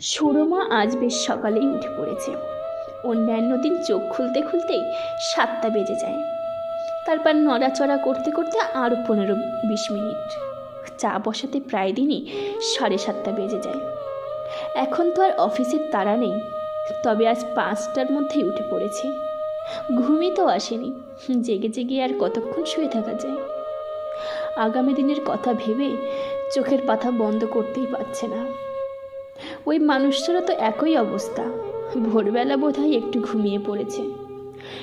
সুরমা আজ বেশ সকালেই উঠে পড়েছে। অন্যান্য দিন চোখ খুলতে খুলতেই সাতটা বেজে যায়। তারপর নড়াচড়া করতে করতে আরও পনেরো বিশ মিনিট। চা বসাতে প্রায় দিনই সাড়ে সাতটা বেজে যায়। এখন তো আর অফিসের তারা নেই, তবে আজ পাঁচটার মধ্যেই উঠে পড়েছে। ঘুমই তো আসেনি, জেগে জেগে আর কতক্ষণ শুয়ে থাকা যায়। আগামী দিনের কথা ভেবে চোখের পাতা বন্ধ করতেই পারছে না। ওই মানুষটারও তো একই অবস্থা। ভোরবেলা বোধহয় একটু ঘুমিয়ে পড়েছে।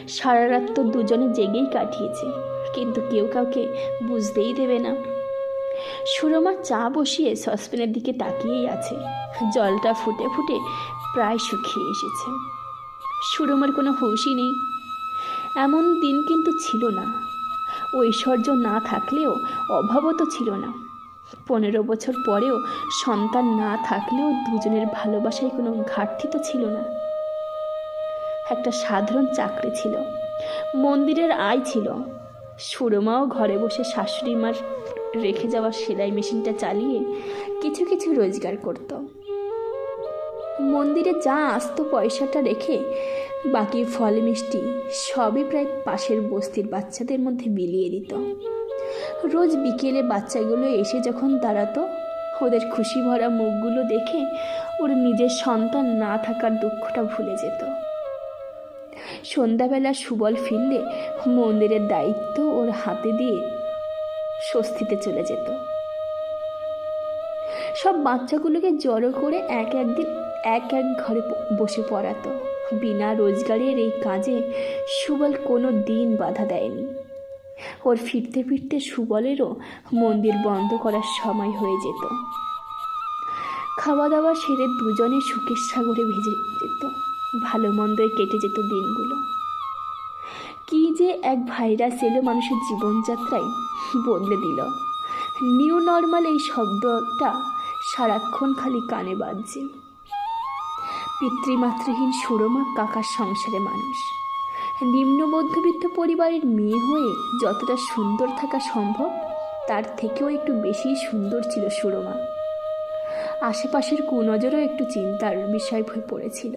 সারা রাত তো দুজনে জেগেই কাটিয়েছে, কিন্তু কেউ কাউকে বুঝতেই দেবে না। সুরমা চা বসিয়ে সসপ্যানের দিকে তাকিয়েই আছে। জলটা ফুটে ফুটে প্রায় শুকিয়ে এসেছে। সুরমার কোনো হুঁশই নেই। এমন দিন কিন্তু ছিল না। ঐশ্বর্য না থাকলেও অভাবও তো ছিল না। পনেরো বছর পরেও সন্তান না থাকলেও দুজনের ভালোবাসায় কোনো ঘাটতি তো ছিল না। একটা সাধারণ চাকরি ছিল। মন্দিরের আয় ছিল। সুরমাও ঘরে বসে শাশুড়ি মার রেখে যাওয়া সেলাই মেশিনটা চালিয়ে কিছু কিছু রোজগার করত। মন্দিরে যা আসতো পয়সাটা রেখে বাকি ফল মিষ্টি সবই প্রায় পাশের বস্তির বাচ্চাদের মধ্যে বিলিয়ে দিত। রোজ বিকেলে বাচ্চাগুলো এসে যখন দাঁড়াতো ওদের খুশি ভরা মুখগুলো দেখে ওর নিজের সন্তান না থাকার দুঃখটা ভুলে যেত। সন্ধ্যাবেলা সুবল ফিরলে মন্দিরের দায়িত্ব ওর হাতে দিয়ে স্বস্তিতে চলে যেত। সব বাচ্চাগুলোকে জড়ো করে এক একদিন এক এক ঘরে বসে পড়াতো। বিনা রোজগারের এই কাজে সুবল কোনো দিন বাধা দেয়নি। ওর ফিরতে ফিরতে সুবলেরও মন্দির বন্ধ করার সময় হয়ে যেত। খাওয়া দাওয়া সেরে দুজনে সুখের সাগরে ভেজে যেত। ভালো মন্দয় কেটে যেত দিনগুলো। কি যে এক ভাইরাস এলো মানুষের জীবনযাত্রায় বদলে দিল। নিউ নর্মাল এই শব্দটা সারাক্ষণ খালি কানে বাজছে। পিতৃমাতৃহীন সুরমা কাকার সংসারে মানুষ। নিম্ন মধ্যবিত্ত পরিবারের মেয়ে হয়ে যতটা সুন্দর থাকা সম্ভব, তার থেকেও একটু বেশি সুন্দর ছিল সুরমা। আশেপাশের কুনজরও একটু চিন্তার বিষয় হয়ে পড়েছিল।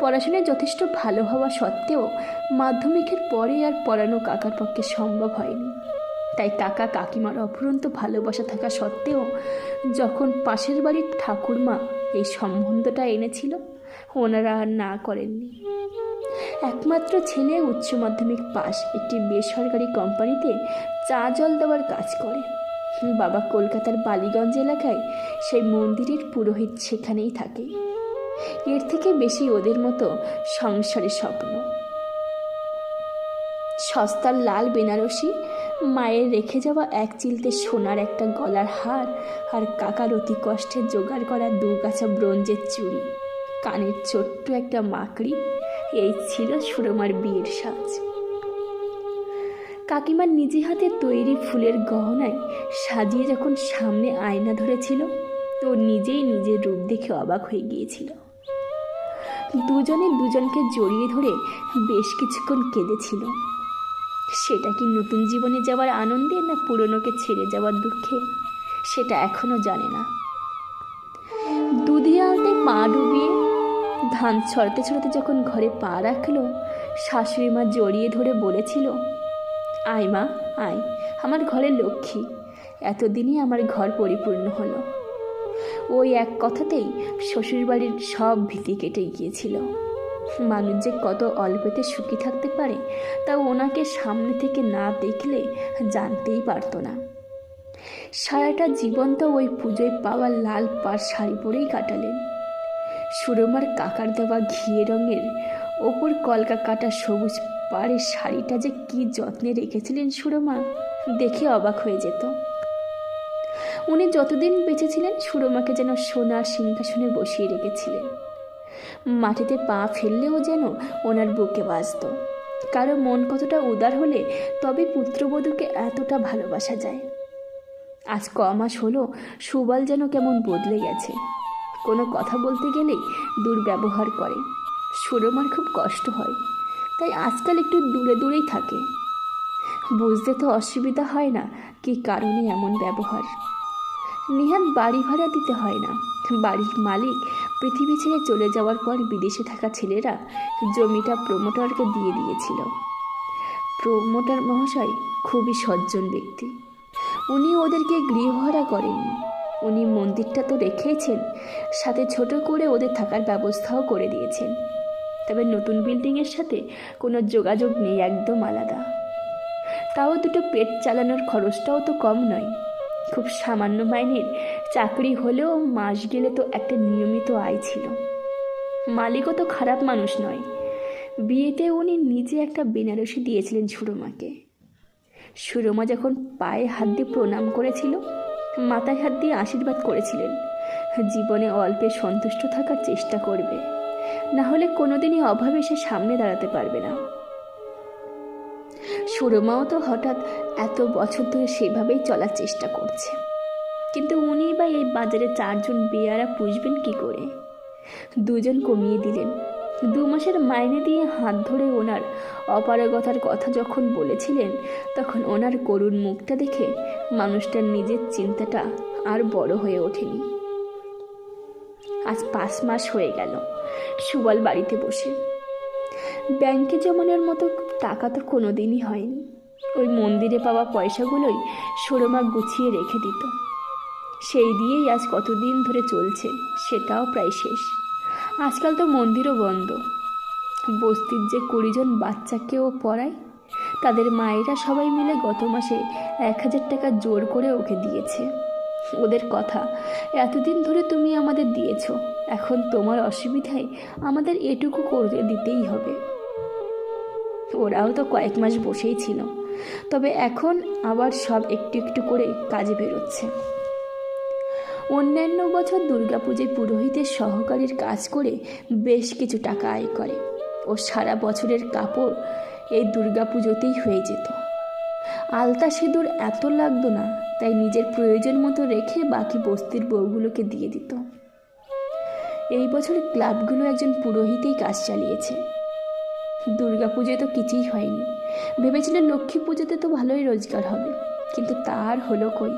পড়াশোনায় যথেষ্ট ভালো হওয়া সত্ত্বেও মাধ্যমিকের পরে আর পড়ানো কাকার পক্ষে সম্ভব হয়নি। তাই কাকা কাকিমার অফুরন্ত ভালোবাসা থাকা সত্ত্বেও যখন পাশের বাড়ির ঠাকুরমা এই সম্বন্ধটা এনেছিল, ওনারা আর না করেননি। একমাত্র ছেলে উচ্চ মাধ্যমিক পাশ একটি বেসরকারি কোম্পানিতে চা জল দেওয়ার কাজ করে। বাবা কলকাতার বালিগঞ্জ এলাকায় সেই মন্দিরের পুরোহিত সেখানেই থাকে। এর থেকে বেশি ওদের মতো সংসারের স্বপ্ন। সস্তার লাল বেনারসি, মায়ের রেখে যাওয়া এক চিলতে সোনার একটা গলার হার আর কাকার অতি কষ্টে জোগাড় করা দু গাছা ব্রোঞ্জের চুড়ি। কানের ছোট্ট একটা মাকড়ি এই ছিল সুরমার বিয়ের সাজ। কাকিমার নিজে হাতে তৈরি ফুলের গহনায় সাজিয়ে যখন সামনে আয়না ধরেছিল, তো নিজেই নিজের রূপ দেখে অবাক হয়ে গিয়েছিল। দুজনে দুজনকে জড়িয়ে ধরে বেশ কিছুক্ষণ কেঁদেছিল। সেটা কি নতুন জীবনে যাওয়ার আনন্দে না পুরনোকে ছেড়ে যাওয়ার দুঃখে, সেটা এখনও জানে না। দুধিয়া আলতে পা ডুবিয়ে ধান ছড়তে ছড়তে যখন ঘরে পা রাখল, শাশুড়ি মা জড়িয়ে ধরে বলেছিল, আয় মা, আয়, আমার ঘরে লক্ষ্মী। এতদিনই আমার ঘর পরিপূর্ণ হলো। ওই এক কথাতেই শ্বশুরবাড়ির সব ভীতি কেটে গিয়েছিল। মানুষ যে কত অল্পেতে সুখী থাকতে পারে, তা ওনাকে সামনে থেকে না দেখলে জানতেই পারতো না। সারাটা জীবন তো ওই পুজোয় পাওয়া লাল পাড় শাড়ি পরেই কাটালেন। সুরমার কাকার দেওয়া ঘিয়ে রঙের ওপর কলকা কাটা সবুজ পাড়ের শাড়িটা যে কি যত্নে রেখেছিলেন সুরমা, দেখে অবাক হয়ে যেত। উনি যতদিন বেঁচেছিলেন, সুরমাকে যেন সোনার সিংহাসনে বসিয়ে রেখেছিলেন। মাটিতে পা ফেললেও যেন ওনার বুকে বাজত। কারও মন কতটা উদার হলে তবে পুত্রবধূকে এতটা ভালোবাসা যায়। আজ ক মাস হলো, সুবল যেন কেমন বদলে গেছে। কোনো কথা বলতে গেলেই দুর্ব্যবহার করে। সুরমার খুব কষ্ট হয়, তাই আজকাল একটু দূরে দূরেই থাকে। বুঝতে তো অসুবিধা হয় না কি কারণে এমন ব্যবহার। নিহাত বাড়ি ভাড়া দিতে হয় না। বাড়ির মালিক পৃথিবী ছেড়ে চলে যাওয়ার পর বিদেশে থাকা ছেলেরা জমিটা প্রমোটারকে দিয়ে দিয়েছিল। প্রমোটার মহাশয় খুবই সজ্জন ব্যক্তি। উনি ওদেরকে গৃহহারা করেননি। উনি মন্দিরটা তো রেখেইছেন সাথে ছোট করে ওদের থাকার ব্যবস্থাও করে দিয়েছেন। তবে নতুন বিল্ডিংয়ের সাথে কোনো যোগাযোগ নেই, একদম আলাদা। তাও দুটো পেট চালানোর খরচটাও তো কম নয়। খুব সামান্য মাইনের চাকরি হলেও মাস গেলে তো একটা নিয়মিত আয় ছিল। মালিকও তো খারাপ মানুষ নয়। বিয়েতে উনি নিজে একটা বেনারসি দিয়েছিলেন সুরমাকে সুরমা যখন পায়ে হাত দিয়ে প্রণাম করেছিল মাথায় হাত দিয়ে আশীর্বাদ করেছিলেন। জীবনে অল্পে সন্তুষ্ট থাকার চেষ্টা করবে। না হলে কোনোদিনই অভাবে সে সামনে দাঁড়াতে পারবে না। সুরমাও তো হঠাৎ এত বছর ধরে সেভাবেই চলার চেষ্টা করছে। কিন্তু উনি বা এই বাজারে চারজন বেয়ারা পুষবেন কি করে? দুজন কমিয়ে দিলেন। দু মাসের মাইনে দিয়ে হাত ধরে ওনার অপারগতার কথা যখন বলেছিলেন, তখন ওনার করুণ মুখটা দেখে মানুষটার নিজের চিন্তাটা আর বড় হয়ে ওঠেনি। আজ পাঁচ মাস হয়ে গেল সুবল বাড়িতে বসে। ব্যাংকে জমানোর মতো টাকা তো কোনো দিনই হয়নি। ওই মন্দিরে পাওয়া পয়সাগুলোই সুরমা গুছিয়ে রেখে দিত। সেই দিয়েই আজ কতদিন ধরে চলছে, সেটাও প্রায় শেষ। আজকাল তো মন্দিরও বন্ধ। বস্তির যে কুড়িজন বাচ্চাকেও পড়ায়, তাদের মায়েরা সবাই মিলে গত মাসে এক হাজার টাকা জোর করে ওকে দিয়েছে। ওদের কথা, এতদিন ধরে তুমি আমাদের দিয়েছ, এখন তোমার অসুবিধায় আমাদের এটুকু করে দিতেই হবে। ওরাও তো কয়েক মাস বসেই ছিল, তবে এখন আবার সব একটু একটু করে কাজে বেরোচ্ছে। অন্যান্য বছর দুর্গাপুজোয় পুরোহিতের সহকারীর কাজ করে বেশ কিছু টাকা আয় করে ও সারা বছরের কাপড় এই দুর্গাপুজোতেই হয়ে যেত। আলতা সিঁদুর এত লাগতো না, তাই নিজের প্রয়োজন মতো রেখে বাকি বস্তির বউগুলোকে দিয়ে দিত। এই বছর ক্লাবগুলো একজন পুরোহিতেই কাজ চালিয়েছে। দুর্গাপুজোয় তো কিছুই হয়নি। ভেবেছিলেন লক্ষ্মী পুজোতে তো ভালোই রোজগার হবে, কিন্তু তার হলো কই?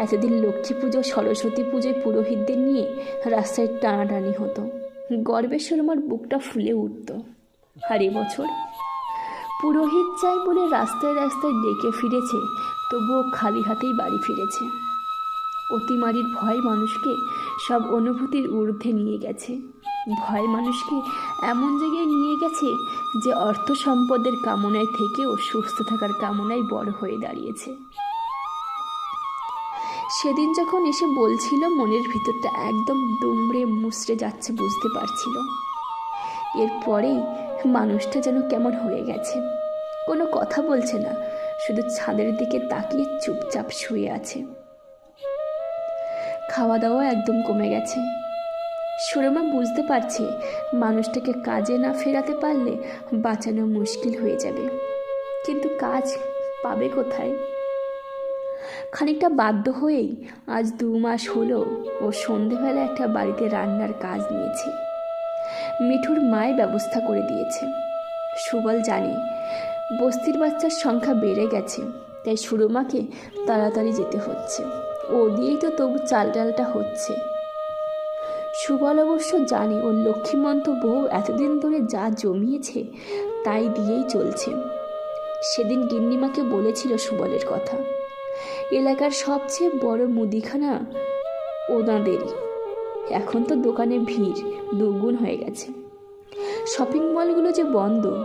এতদিন লক্ষ্মী পুজো, সরস্বতী পুজোয় পুরোহিতদের নিয়ে রাস্তায় টানাটানি হতো। গর্বের আমার বুকটা ফুলে উঠত। আর এবছর পুরোহিত চাই বলে রাস্তায় রাস্তায় ডেকে ফিরেছে, তবুও খালি হাতেই বাড়ি ফিরেছে। অতিমারির ভয় মানুষকে সব অনুভূতির ঊর্ধ্বে নিয়ে গেছে। ভয় মানুষকে এমন জায়গায় নিয়ে গেছে যে অর্থ সম্পদের কামনায় থেকেও সুস্থ থাকার কামনায় বড় হয়ে দাঁড়িয়েছে। সেদিন যখন এসে বলছিল, মনের ভিতরটা একদম দুমড়ে মুচড়ে যাচ্ছে, বুঝতে পারছিল। এরপরেই মানুষটা যেন কেমন হয়ে গেছে। কোনো কথা বলছে না, শুধু ছাদের দিকে তাকিয়ে চুপচাপ শুয়ে আছে। খাওয়া দাওয়া একদম কমে গেছে। সুরমা বুঝতে পারছে, মানুষটাকে কাজে না ফেরাতে পারলে বাঁচানো মুশকিল হয়ে যাবে। কিন্তু কাজ পাবে কোথায়? খানিকটা বাধ্য হয়েই আজ দু মাস হলো ও সন্ধেবেলা একটা বাড়িতে রান্নার কাজ নিয়েছে। মিঠুর মায় ব্যবস্থা করে দিয়েছে। সুবল জানে, বস্তির বাচ্চার সংখ্যা বেড়ে গেছে, তাই সুরমাকে তাড়াতাড়ি যেতে হচ্ছে। ও দিয়েই তো তবু চাল ডালটা হচ্ছে। সুবল অবশ্য জানে, ওর লক্ষ্মীমন্ত বউ এতদিন ধরে যা জমিয়েছে তাই দিয়েই চলছে। সেদিন গিন্নিমাকে বলেছিল সুবলের কথা। এলাকার সবচেয়ে বড় মুদিখানা ওনাদেরই এখন তো দোকানে ভিড় দুগুণ হয়ে গেছে। শপিং মলগুলো যে বন্ধ,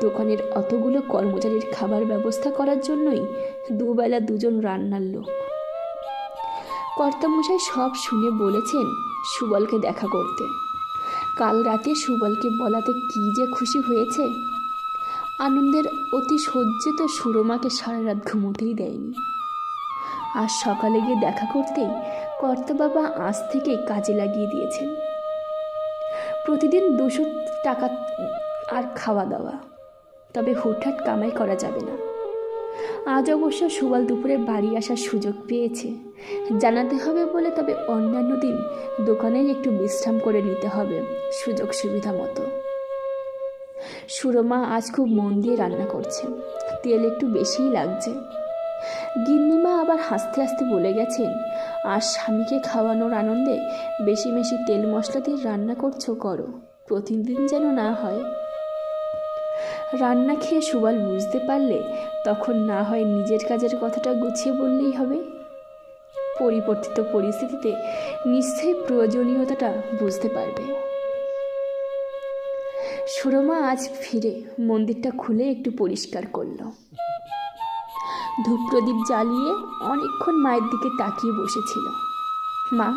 দোকানের অতগুলো কর্মচারীর খাবার ব্যবস্থা করার জন্যই দুবেলা দুজন রান্নার লোক। কর্তামশাই সব শুনে বলেছেন সুবলকে দেখা করতে। কাল রাতে সুবলকে বলাতে কী যে খুশি হয়েছে? আনন্দের অতি সজ্জিত সুরমাকে সারা রাত ঘুমোতেই দেয়নি। আজ সকালে গিয়ে দেখা করতেই কর্তা বাবা আজ থেকে কাজে লাগিয়ে দিয়েছেন। প্রতিদিন দুশো টাকা আর খাওয়া দাওয়া। তবে হুটহাট কামাই করা যাবে না। আজ অবশ্য সুবাল দুপুরে বাড়ি আসার সুযোগ পেয়েছে। জানাতে হবে বলে তবে অন্যান্য দিন দোকানেই একটু বিশ্রাম করে নিতে হবে সুযোগ সুবিধা মতো। সুরমা আজ খুব মন দিয়ে রান্না করছে। তেল একটু বেশিই লাগছে। গিন্নিমা আবার হাসতে হাসতে বলে গেছেন, আর স্বামীকে খাওয়ানোর আনন্দে বেশি বেশি তেল মশলা দিয়ে রান্না করছ করো, প্রতিদিন যেন না হয়। রান্না খেয়ে সুবাল বুঝতে পারলে তখন না হয় নিজের কাজের কথাটা গুছিয়ে বললেই হবে। পরিবর্তিত পরিস্থিতিতে নিশ্চয়ই প্রয়োজনীয়তাটা বুঝতে পারবে। সুরমা আজ ফিরে মন্দিরটা খুলে একটু পরিষ্কার করল। ধূপ প্রদীপ জ্বালিয়ে অনেকক্ষণ মায়ের দিকে তাকিয়ে বসেছিল। মা,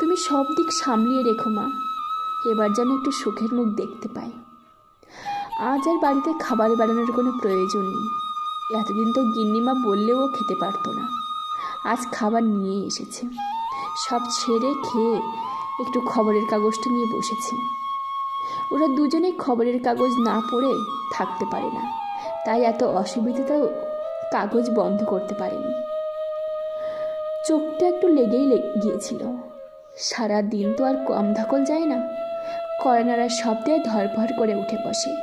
তুমি সব দিক সামলিয়ে রেখো মা, এবার যেন একটু সুখের মুখ দেখতে পাই। আজ আর বাড়িতে খাবার বানানোর কোনো প্রয়োজন নেই। এতদিন তো গিন্নিমা বললেও খেতে পারতো না। আজ খাবার নিয়ে এসেছে। সব ছেড়ে খেয়ে একটু খবরের কাগজটা নিয়ে বসেছে। ওরা দুজনেই খবরের কাগজ না পড়ে থাকতে পারে না। তাই এত অসুবিধাতেও কাগজ বন্ধ করতে পারেনি। চোখটা একটু লেগেই গিয়েছিল। সারা দিন তো আর কম ধকল যায় না। করোনারা শব্দে ধরপড় করে উঠে বসে।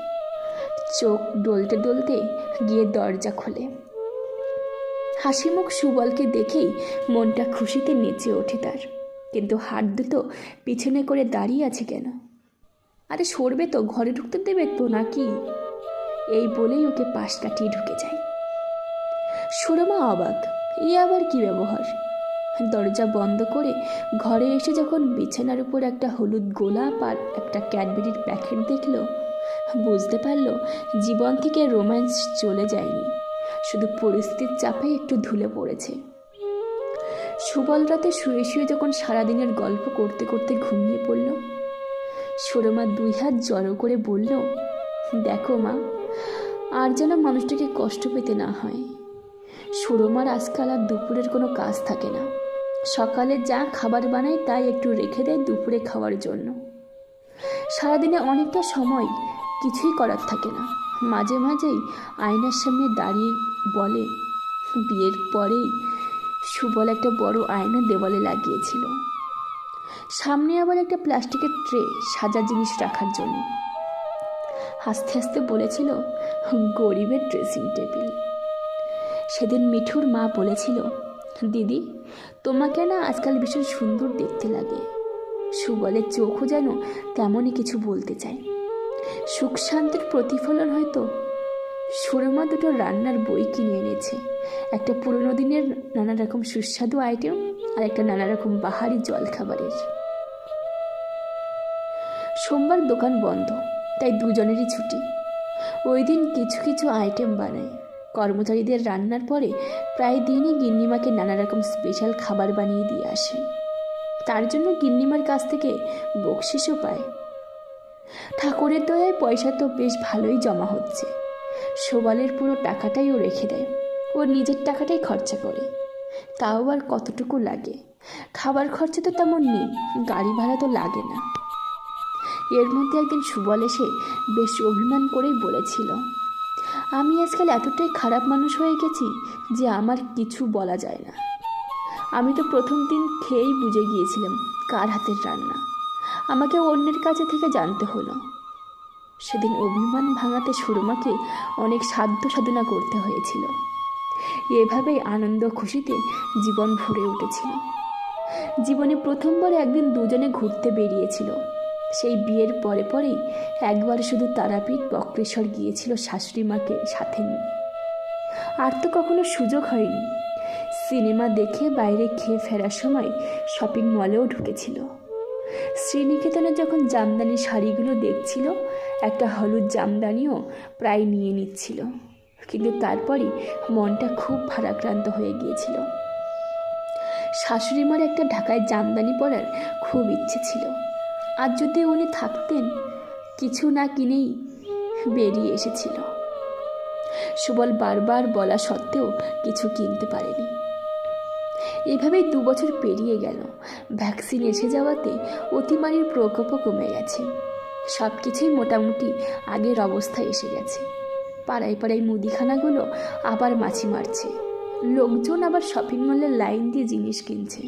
চোখ ডলতে ডলতে গিয়ে দরজা খোলে। হাসি মুখ সুবলকে দেখেই মনটা খুশিতে নেচে ওঠে তার। কিন্তু হাত দুটো পিছনে করে দাঁড়িয়ে আছে কেন? আরে সরবে তো, ঘরে ঢুকতে দেবে তো নাকি? এই বলেই ওকে পাশ কাটিয়ে ঢুকে যায়। সুরমা অবাক। এ আবার কি ব্যবহার? দরজা বন্ধ করে ঘরে এসে যখন বিছানার উপর একটা হলুদ গোলাপ আর একটা ক্যাডবেরির প্যাকেট দেখল, বুঝতে পারল জীবন থেকে রোম্যান্স চলে যায়নি। শুধু পরিস্থিতির চাপে একটু ধুলে পড়েছে। সুবল রাতে শুয়ে শুয়ে যখন সারাদিনের গল্প করতে করতে ঘুমিয়ে পড়ল, সুরমা দুই হাত জড়ো করে বলল, দেখো মা, আর যেন মানুষটাকে কষ্ট পেতে না হয়। সুরমার আজকাল আর দুপুরের কোনো কাজ থাকে না। সকালে যা খাবার বানায় তাই একটু রেখে দেয় দুপুরে খাওয়ার জন্য। সারাদিনে অনেকটা সময় কিছুই করার থাকে না। মাঝে মাঝেই আয়নার সামনে দাঁড়িয়ে বলে, বিয়ের পরেই সুবল একটা বড় আয়না দেওয়ালে লাগিয়েছিল। সামনে আবার একটা প্লাস্টিকের ট্রে সাজার জিনিস রাখার জন্য। হাসতে হাসতে বলেছিল, গরিবের ড্রেসিং টেবিল সেদিন মিঠুর মা বলেছিল, দিদি, তোমাকে না আজকাল ভীষণ সুন্দর দেখতে লাগে। সুবলের চোখও যেন তেমনই কিছু বলতে চায়। সুখ শান্তির প্রতিফলন হয়তো সুরমা দুটো রান্নার বই কিনে এনেছে। একটা পুরনো দিনের নানা রকম সুস্বাদু আইটেম আর একটা নানা রকম বাহারি জলখাবারের। সোমবার দোকান বন্ধ, তাই দুজনেরই ছুটি। ওই দিন কিছু কিছু আইটেম বানায়। কর্মচারীদের রান্নার পরে প্রায় দিনই গিন্নিমাকে নানা রকম স্পেশাল খাবার বানিয়ে দিয়ে আসে। তার জন্য গিন্নিমার কাছ থেকে বকশিসও পায়। ঠাকুরের দয়ায় পয়সা তো বেশ ভালোই জমা হচ্ছে। সোবালের পুরো টাকাটাই ও রেখে দেয়। ওর নিজের টাকাটাই খরচা করে। তাও আর কতটুকু লাগে? খাবার খরচা তো তেমন নেই, গাড়ি ভাড়া তো লাগে না। এর মধ্যে একদিন সুবল এসে বেশ অভিমান করেই বলেছিল আমি আজকাল এতটাই খারাপ মানুষ হয়ে গেছি যে আমার কিছু বলা যায় না। আমি তো প্রথম দিন খেয়েই বুঝে গিয়েছিলাম কার হাতের রান্না। আমাকে অন্যের কাছে থেকে জানতে হলো। সেদিন অভিমান ভাঙাতে সুরমাকে অনেক সাধ্য সাধনা করতে হয়েছিল। এভাবেই আনন্দ খুশিতে জীবন ভরে উঠেছিল। জীবনে প্রথমবার একদিন দুজনে ঘুরতে বেরিয়েছিল। সেই বিয়ের পরে পরেই একবার শুধু তারাপীঠ বক্রেশ্বর গিয়েছিল শাশুড়ি মাকে সাথে নিয়ে। আর তো কখনো সুযোগ হয়নি। সিনেমা দেখে বাইরে খেয়ে ফেরার সময় শপিং মলেও ঢুকেছিল। শ্রীনিকেতনে যখন জামদানি শাড়িগুলো দেখছিল, একটা হলুদ জামদানিও প্রায় নিয়ে নিচ্ছিল। কিন্তু তারপরই মনটা খুব ভারাক্রান্ত হয়ে গিয়েছিল। শাশুড়ি মার একটা ঢাকায় জামদানি পরার খুব ইচ্ছে ছিল। আর যদি উনি থাকতেন, কিছু না কিনেই বেরিয়ে এসেছিল। সুবল বারবার বলা সত্ত্বেও কিছু কিনতে পারেনি। এভাবেই দু বছর পেরিয়ে গেল। ভ্যাকসিন এসে যাওয়াতে অতিমারির প্রকোপও কমে গেছে। সব কিছুই মোটামুটি আগের অবস্থায় এসে গেছে। পাড়ায় পাড়ায় মুদিখানাগুলো আবার মাছি মারছে। লোকজন আবার শপিং মলের লাইন দিয়ে জিনিস কিনছে।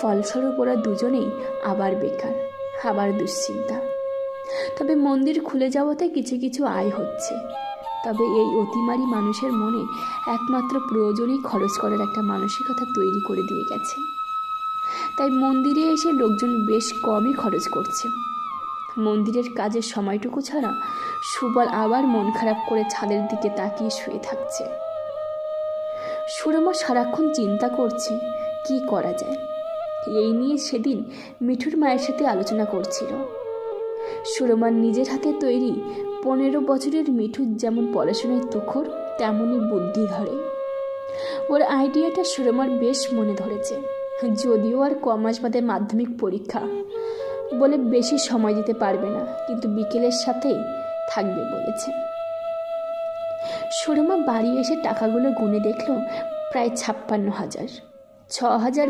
ফলস্বরূপ ওরা দুজনেই আবার বেকার। আবার দুশ্চিন্তা। তবে মন্দির খুলে যাওয়াতে কিছু কিছু আয় হচ্ছে। তবে এই অতিমারি মানুষের মনে একমাত্র প্রয়োজনেই খরচ করার একটা মানসিকতা তৈরি করে দিয়ে গেছে। তাই মন্দিরে এসে লোকজন বেশ কমই খরচ করছে। মন্দিরের কাজের সময়টুকু ছাড়া সুবল আবার মন খারাপ করে ছাদের দিকে তাকিয়ে শুয়ে থাকছে। সুরমা সারাক্ষণ চিন্তা করছে, কি করা যায়? এই নিয়ে সেদিন মিঠুর মায়ের সাথে আলোচনা করছিল। সুরমার নিজের হাতে তৈরি পনেরো বছরের মিঠুর যেমন পড়াশোনায় তুখর, তেমনই বুদ্ধি ধরে ওর আইডিয়াটা সুরমার বেশ মনে ধরেছে। যদিও আর ক মাস বাদে মাধ্যমিক পরীক্ষা বলে বেশি সময় দিতে পারবে না, কিন্তু বিকেলের সাথেই থাকবে বলেছে। সুরমা বাড়ি এসে টাকাগুলো গুনে দেখল প্রায় ছাপ্পান্ন হাজার। ছ হাজার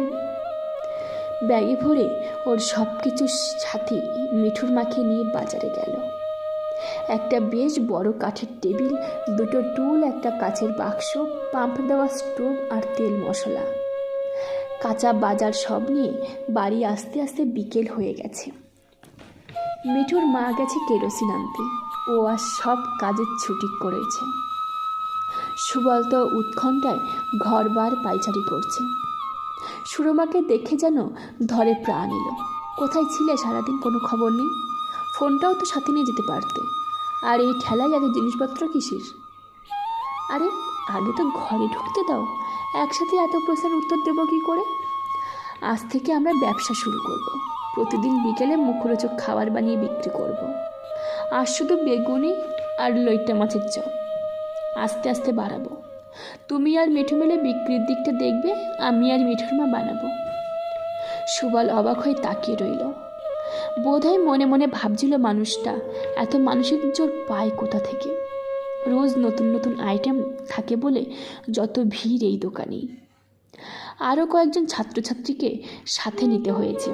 ব্যাগে ভরে ওর সব কিছুর সাথে মিঠুর মাকে নিয়ে বাজারে গেল। একটা বেশ বড় কাঠের টেবিল, দুটো টুল, একটা কাচের বাক্স, পাম্প দেওয়া স্টোভ আর তেল মশলা। কাঁচা বাজার সব নিয়ে বাড়ি আস্তে আস্তে বিকেল হয়ে গেছে। মিঠুর মা গেছে কেরোসিন আনতে। ও আর সব কাজের ছুটি করেছে। সুবল তো উৎকণ্ঠায় ঘরবার পাইচারি করছে। সুরমাকে দেখে যেন ধরে প্রাণ এলো। কোথায় ছিলে সারাদিন? কোনো খবর নেই? ফোনটাও তো সাথে নিয়ে যেতে পারতে। আর এই ঠেলায় এত জিনিসপত্র কিসের? আরে, আগে তো ঘরে ঢুকতে দাও। একসাথে এত প্রশ্নের উত্তর দেবো কী করে? আজ থেকে আমরা ব্যবসা শুরু করব। প্রতিদিন বিকেলে মুখরোচক খাবার বানিয়ে বিক্রি করব। আর শুধু বেগুনি আর লইট্টা মাছের চপ। আস্তে আস্তে বাড়াবো। তুমি আর মিঠু মিলে বিক্রির দিকটা দেখবে, আমি আর মিঠুর মা বানাবো। সুবল অবাক হয়ে তাকিয়ে রইল। বোধহয় মনে মনে ভাবছিল মানুষটা, এত মানসিক জোর পায় কোথা থেকে? রোজ নতুন নতুন আইটেম থাকে বলে যত ভিড় এই দোকানেই। আরও কয়েকজন ছাত্রছাত্রীকে সাথে নিতে হয়েছে।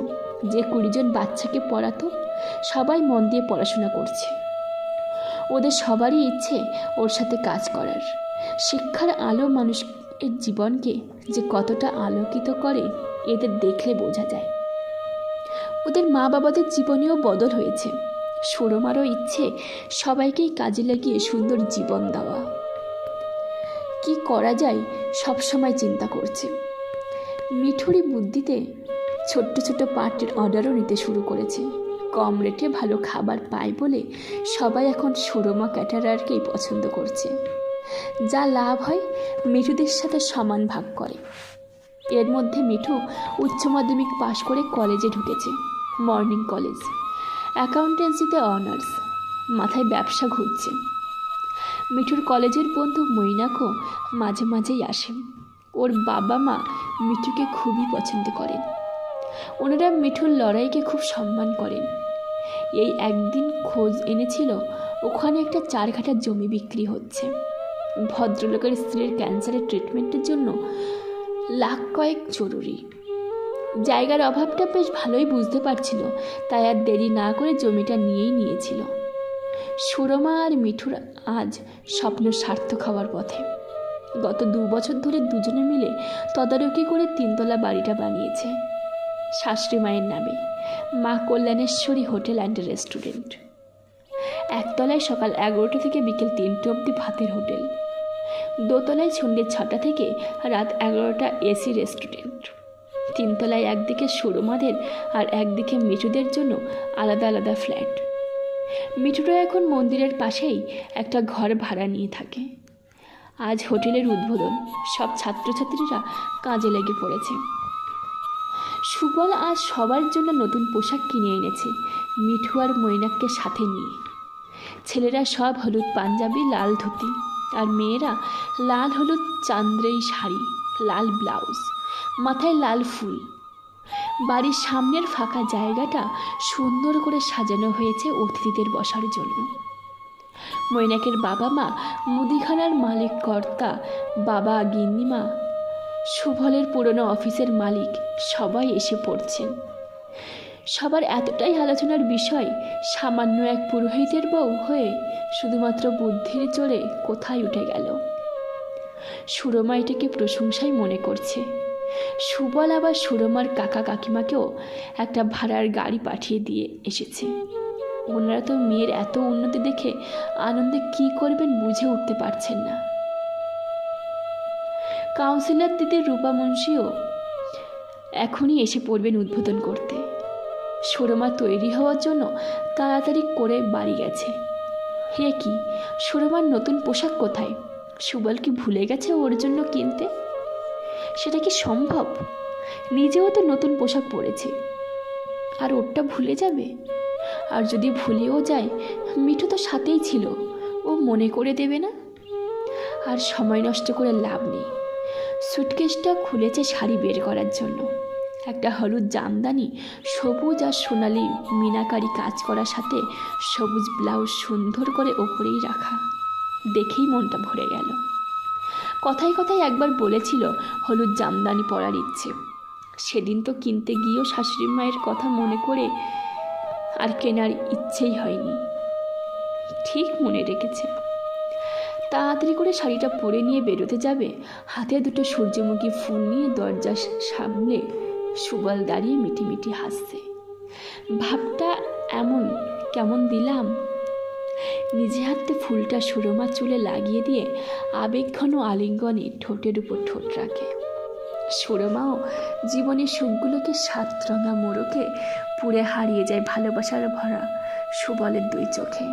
যে কুড়িজন বাচ্চাকে পড়াতো, সবাই মন দিয়ে পড়াশোনা করছে। ওদের সবারই ইচ্ছে ওর সাথে কাজ করার। শিক্ষার আলো মানুষের জীবনকে যে কতটা আলোকিত করে, এদের দেখলে বোঝা যায়। ওদের মা বাবাদের জীবনেও বদল হয়েছে। সুরমারও ইচ্ছে সবাইকেই কাজে লাগিয়ে সুন্দর জীবন দেওয়া। কি করা যায় সব সময় চিন্তা করছে। মিঠুরি বুদ্ধিতে ছোট্ট ছোট পার্টির অর্ডারও নিতে শুরু করেছে। কম রেটে ভালো খাবার পায় বলে সবাই এখন সুরমা ক্যাটারারকেই পছন্দ করছে। যা লাভ হয় মিঠুদের সাথে সমান ভাগ করে। এর মধ্যে মিঠু উচ্চ মাধ্যমিক পাশ করে কলেজে ঢুকেছে, মর্নিং কলেজ। অ্যাকাউন্টেন্সিতে অনার্স, মাথায় ব্যবসা ঘুরছে। মিঠুর কলেজের বন্ধু মৈনাকও মাঝে মাঝেই আসে। ওর বাবা মা মিঠুকে খুবই পছন্দ করেন। ওনারা মিঠুর লড়াইকে খুব সম্মান করেন। এই একদিন খোঁজ এনেছিল, ওখানে একটা চার ঘাটার জমি বিক্রি হচ্ছে। ভদ্রলোকের স্ত্রীর ক্যান্সারের ট্রিটমেন্টের জন্য লাখ কয়েক জরুরি। জায়গার অভাবটা বেশ ভালোই বুঝতে পারছিল, তাই আর দেরি না করে জমিটা নিয়েই নিয়েছিল। সুরমা আর মিঠুর আজ স্বপ্ন সার্থক হওয়ার পথে। গত দু বছর ধরে দুজনে মিলে তদারকি করে তিনতলা বাড়িটা বানিয়েছে, শাশুড়ি মায়ের নামে, Maa Kalyaneshwari hotel and restaurant. একতলায় সকাল এগারোটা থেকে বিকেল তিনটে অবধি ভাতের হোটেল। দোতলায় সন্ধ্যে ছটা থেকে রাত এগারোটা এসি রেস্টুরেন্ট। তিনতলায় একদিকে সুরমাদের আর একদিকে মিঠুদের জন্য আলাদা আলাদা ফ্ল্যাট। মিঠুরা এখন মন্দিরের পাশেই একটা ঘর ভাড়া নিয়ে থাকে। আজ হোটেলের উদ্বোধন। সব ছাত্রছাত্রীরা কাজে লেগে পড়েছে। সুবল আজ সবার জন্য নতুন পোশাক কিনে এনেছে, মিঠু আর মৈনাককে সাথে নিয়ে। ছেলেরা সব হলুদ পাঞ্জাবি, লাল ধুতি আর মেয়েরা লাল হলুদ চান্দ্রেই শাড়ি, লাল ব্লাউজ, মাথায় লাল ফুল। বাড়ির সামনের ফাঁকা জায়গাটা সুন্দর করে সাজানো হয়েছে অতিথিদের বসার জন্য। মৈনাকের বাবা মা, মুদিখানার মালিক কর্তা, বাবা, গিন্নিমা সুভলের পুরনো অফিসের মালিক সবাই এসে পড়ছেন। সবার এতটাই আলোচনার বিষয়, সামান্য এক পুরোহিতের বউ হয়ে শুধুমাত্র বুদ্ধির জোরে কোথায় উঠে গেল? সুরমা এটাকে প্রশংসাই মনে করছে। সুবল আবার সুরমার কাকা কাকিমাকেও একটা ভাড়ার গাড়ি পাঠিয়ে দিয়ে এসেছে। ওনারা তো মেয়ের এত উন্নতি দেখে আনন্দে কি করবেন বুঝে উঠতে পারছেন না। কাউন্সিলর দিদি রূপা মুন্সিও এখনই এসে পড়বেন উদ্বোধন করতে। সুরমা তৈরি হওয়ার জন্য তাড়াতাড়ি করে বাড়ি গেছে। হে কি, সুরমার নতুন পোশাক কোথায়? সুবল কি ভুলে গেছে ওর জন্য কিনতে? সেটা কি সম্ভব? নিজেও তো নতুন পোশাক পরেছে। আর ওরটা ভুলে যাবে? আর যদি ভুলেও যায়, মিঠু তো সাথেই ছিল, ও মনে করে দেবে না? আর সময় নষ্ট করে লাভ নেই। সুটকেসটা খুলেছে শাড়ি বের করার জন্য। একটা হলুদ জামদানি, সবুজ আর সোনালি মিনাকারি কাজ করার সাথে সবুজ ব্লাউজ সুন্দর করে ওপরেই রাখা। দেখেই মনটা ভরে গেল। কথায় কথায় একবার বলেছিল, হলুদ জামদানি পরার ইচ্ছে। সেদিন তো কিনতে গিয়েও শাশুড়ি মায়ের কথা মনে করে আর কেনার ইচ্ছেই হয়নি। ঠিক মনে রেখেছে। তাড়াতাড়ি করে শাড়িটা পরে নিয়ে বেরোতে যাবে, হাতে দুটো সূর্যমুখী ফুল নিয়ে দরজার সামনে সুবল দাঁড়িয়ে মিটি মিটি হাসছে। ভাবটা এমন কেমন দিলাম? নিজে হাতে ফুলটা সুরমা চুলে লাগিয়ে দিয়ে আবেগঘন আলিঙ্গনে ঠোঁটের উপর ঠোঁট রাখে। সুরমাও জীবনের সুখগুলোকে সাতরঙা মোড়কে পুড়ে হারিয়ে যায় ভালোবাসার ভরা সুবলের দুই চোখে।